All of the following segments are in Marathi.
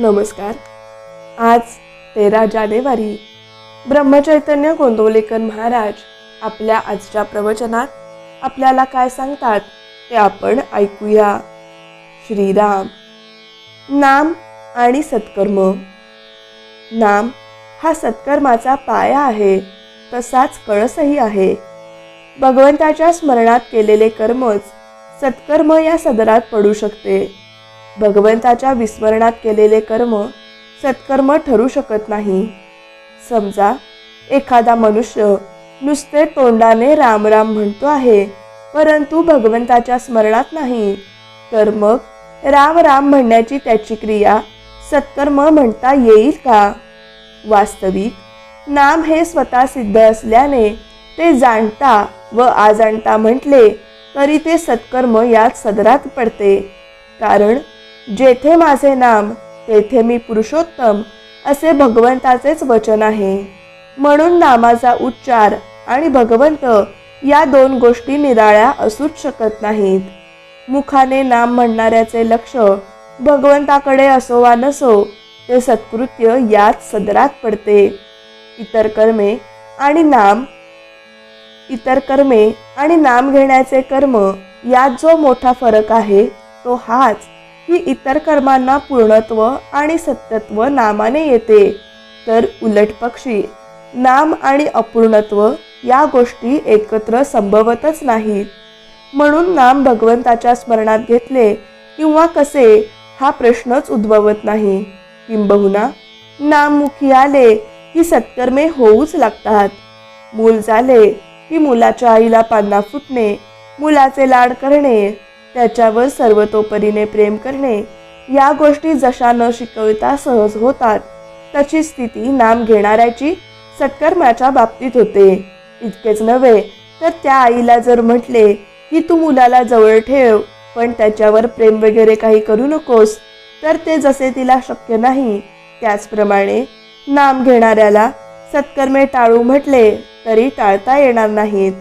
नमस्कार. आज तेरा जानेवारी ब्रह्मचैतन्य गोंदवलेकर महाराज आपल्या आजच्या प्रवचनात आपल्याला काय सांगतात ते आपण ऐकूया. श्रीराम. नाम आणि सत्कर्म. नाम हा सत्कर्माचा पाया आहे तसाच कळसही आहे. भगवंताच्या स्मरणात केलेले कर्मच सत्कर्म या सदरात पडू शकते. भगवंताच्या विस्मरणात केलेले कर्म सत्कर्म ठरू शकत नाही. समजा एखादा मनुष्य नुसते तोंडाने रामराम म्हणतो आहे परंतु भगवंताच्या स्मरणात नाही तर मग राम राम म्हणण्याची त्याची क्रिया सत्कर्म म्हणता येईल का? वास्तविक नाम हे स्वतः सिद्ध असल्याने ते जाणता व आजाणता म्हटले तरी ते सत्कर्म यात सदरात पडते. कारण जेथे माझे नाम तेथे मी पुरुषोत्तम असे भगवंताचेच वचन आहे. म्हणून नामाचा उच्चार आणि भगवंत या दोन गोष्टी निराळ्या असूच शकत नाहीत. मुखाने नाम म्हणणाऱ्याचे लक्ष भगवंताकडे असो वा नसो ते सत्कृत्य यात सदरात पडते. इतर कर्मे आणि नाम इतर कर्मे आणि नाम घेण्याचे कर्म यात जो मोठा फरक आहे तो हाच ही इतर कर्मांना पूर्णत्व आणि सत्यत्व नामाने येते. तर उलट पक्षी नाम आणि अपूर्णत्व या गोष्टी एकत्र संभवतच नाहीत. म्हणून नाम भगवंताच्या स्मरणात घेतले किंवा कसे हा प्रश्नच उद्भवत नाही. किंबहुना नाममुखी आले की सत्कर्मे होऊच लागतात. मूल झाले की मुलाच्या आईला पान्ना फुटणे मुलाचे लाड करणे त्याच्यावर सर्वतोपरीने प्रेम करणे या गोष्टी जशा न शिकविता सहज होतात तशी स्थिती नाम घेणाऱ्याची सत्कर्माच्या बाबतीत होते. इतकेच नव्हे तर त्या आईला जर म्हटले की तू मुलाला जवळ ठेव पण त्याच्यावर प्रेम वगैरे काही करू नकोस तर ते जसे तिला शक्य नाही. त्याचप्रमाणे नाम घेणाऱ्याला सत्कर्मे टाळू म्हटले तरी टाळता येणार नाहीत.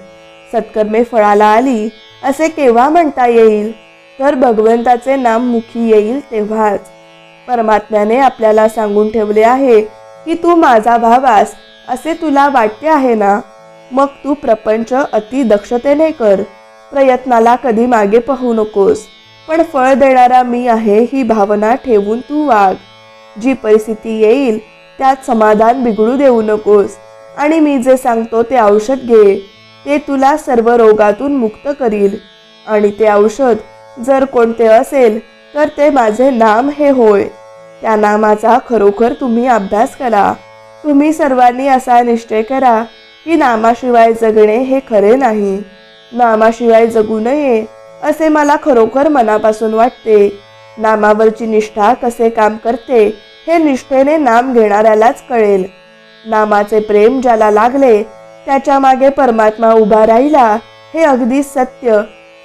सत्कर्मे फळाला आली असे केव्हा म्हणता येईल? तर भगवंताचे नाम मुखी येईल तेव्हाच. परमात्म्याने आपल्याला सांगून ठेवले आहे की तू माझा भावास असे तुला वाटते आहे ना? मग तू प्रपंच अति दक्षतेने कर. प्रयत्नाला कधी मागे पाहू नकोस. पण फळ देणारा मी आहे ही भावना ठेवून तू वाग. जी परिस्थिती येईल त्यात समाधान बिघडू देऊ नकोस. आणि मी जे सांगतो ते औषध घे. ते तुला सर्व रोगातून मुक्त करील. आणि ते औषध जर कोणते असेल तर ते माझे नाम हे होय. त्या नामाचा खरोखर तुम्ही अभ्यास करा. तुम्ही सर्वांनी असा निश्चय करा की नामाशिवाय जगणे हे खरे नाही. नामाशिवाय जगू नये असे मला खरोखर मनापासून वाटते. नामावरची निष्ठा कसे काम करते हे निष्ठेने नाम घेणाऱ्यालाच कळेल. नामाचे प्रेम ज्याला लागले त्याच्यामागे परमात्मा उभा राहिला. हे अगदी सत्य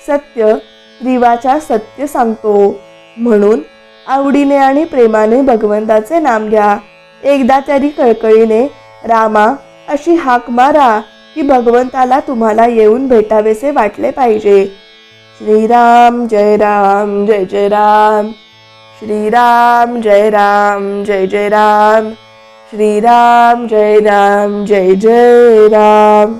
सत्य त्रिवाचा सत्य सांगतो. म्हणून आवडीने आणि प्रेमाने भगवंताचे नाम घ्या. एकदा तरी कळकळीने रामा अशी हाक मारा की भगवंताला तुम्हाला येऊन भेटावेसे वाटले पाहिजे. श्रीराम जय राम जय जय राम. श्रीराम जय राम जय जय राम. श्रीराम जय राम जय जय राम